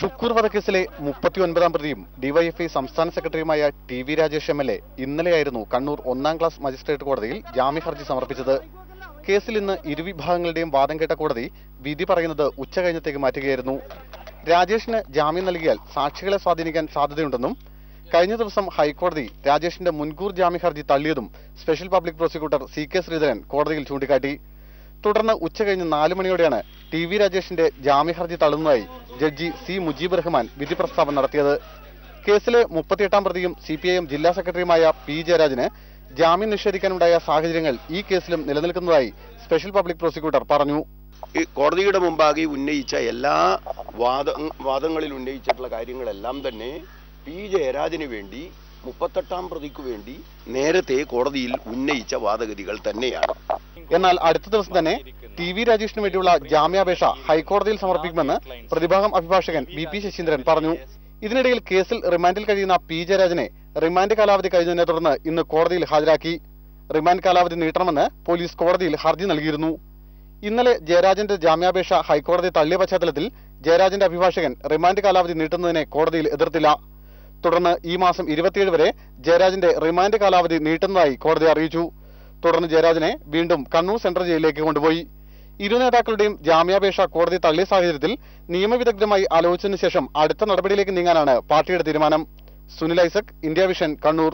ഷുക്കൂർ വധക്കേസിലെ മുപ്പത്തിയൊൻപതാം പ്രതിയും ഡിവൈഎഫ്ഐ സംസ്ഥാന സെക്രട്ടറിയുമായ T V Rajesh M L A ഇന്നലെയായിരുന്നു കണ്ണൂർ ഒന്നാം ക്ലാസ് മജിസ്ട്രേറ്റ് കോടതിയിൽ ജാമ്യഹർജി സമർപ്പിച്ചത്. കേസിൽ ഇന്ന് ഇരുവിഭാഗങ്ങളുടെയും വാദം കേട്ട കോടതി വിധി പറയുന്നത് ഉച്ച കഴിഞ്ഞത്തേക്ക് മാറ്റുകയായിരുന്നു. രാജേഷിന് ജാമ്യം നൽകിയാൽ സാക്ഷികളെ സ്വാധീനിക്കാൻ സാധ്യതയുണ്ടെന്നും കഴിഞ്ഞ ദിവസം ഹൈക്കോടതി രാജേഷിന്റെ മുൻകൂർ ജാമ്യഹർജി തള്ളിയതും special public prosecutor C K Sreedharan കോടതിയിൽ ചൂണ്ടിക്കാട്ടി. തുടർന്ന് ഉച്ചകഴിഞ്ഞ് നാല് മണിയോടെയാണ് ടി വി രാജേഷിന്റെ ജാമ്യഹർജി തള്ളുന്നതായി ജഡ്ജി സി മുജീബ് റഹ്മാൻ വിധി പ്രസ്താവന നടത്തിയത്. കേസിലെ മുപ്പത്തിയെട്ടാം പ്രതിയും സി പി ഐ എം ജില്ലാ സെക്രട്ടറിയുമായ പി ജയരാജന് ജാമ്യം നിഷേധിക്കാനുണ്ടായ സാഹചര്യങ്ങൾ ഈ കേസിലും നിലനിൽക്കുന്നതായി സ്പെഷ്യൽ പബ്ലിക് പ്രോസിക്യൂട്ടർ പറഞ്ഞു. ഈ കോടതിയുടെ മുമ്പാകെ ഉന്നയിച്ച എല്ലാ വാദ വാദങ്ങളിൽ ഉന്നയിച്ചിട്ടുള്ള കാര്യങ്ങളെല്ലാം തന്നെ പി ജയരാജന് വേണ്ടി മുപ്പത്തെട്ടാം പ്രതിക്ക് വേണ്ടി നേരത്തെ കോടതിയിൽ ഉന്നയിച്ച വാദഗതികൾ തന്നെയാണ്. എന്നാൽ അടുത്ത ദിവസം തന്നെ ടി വി രാജേഷിന് വേണ്ടിയുള്ള ജാമ്യാപേക്ഷ ഹൈക്കോടതിയിൽ സമർപ്പിക്കുമെന്ന് പ്രതിഭാഗം അഭിഭാഷകൻ ബി പി ശശീന്ദ്രൻ പറഞ്ഞു. ഇതിനിടയിൽ കേസിൽ റിമാൻഡിൽ കഴിയുന്ന പി ജയരാജനെ റിമാൻഡ് കാലാവധി കഴിഞ്ഞതിനെ തുടർന്ന് ഇന്ന് കോടതിയിൽ ഹാജരാക്കി. റിമാൻഡ് കാലാവധി നീട്ടണമെന്ന് പോലീസ് കോടതിയിൽ ഹർജി നൽകിയിരുന്നു. ഇന്നലെ ജയരാജന്റെ ജാമ്യാപേക്ഷ ഹൈക്കോടതി തള്ളിയ പശ്ചാത്തലത്തിൽ ജയരാജന്റെ അഭിഭാഷകൻ റിമാൻഡ് കാലാവധി നീട്ടുന്നതിനെ കോടതിയിൽ എതിർത്തില്ല. തുടർന്ന് ഈ മാസം ഇരുപത്തിയേഴ് വരെ ജയരാജന്റെ റിമാൻഡ് കാലാവധി നീട്ടുന്നതായി കോടതി അറിയിച്ചു. തുടർന്ന് ജയരാജനെ വീണ്ടും കണ്ണൂർ സെൻട്രൽ ജയിലിലേക്ക് കൊണ്ടുപോയി. ഇരു നേതാക്കളുടെയും ജാമ്യാപേക്ഷ കോടതി തള്ളിയ സാഹചര്യത്തിൽ നിയമവിദഗ്ധമായി ആലോചിച്ചതിനു ശേഷം അടുത്ത നടപടിയിലേക്ക് നീങ്ങാനാണ് പാർട്ടിയുടെ തീരുമാനം. Sunil Isaac India vision Kannur.